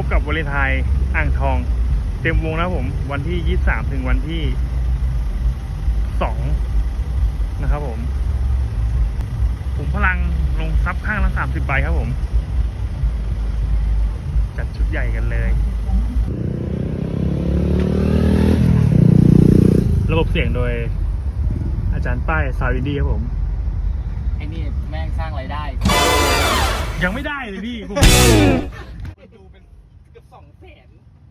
กับวาเลนไทน์อ่างทอง เต็มวงแล้วผม วันที่ 23 ถึงวันที่ 2 นะครับผมผมพลังลงซับข้างละ 30 ใบครับผม จัดชุดใหญ่กันเลย ระบบเสียงโดย อาจารย์ป้ายซาวด์ดีครับผมไอ้นี่แม่งสร้างรายได้ ยังไม่ได้เลยพี่ผม happen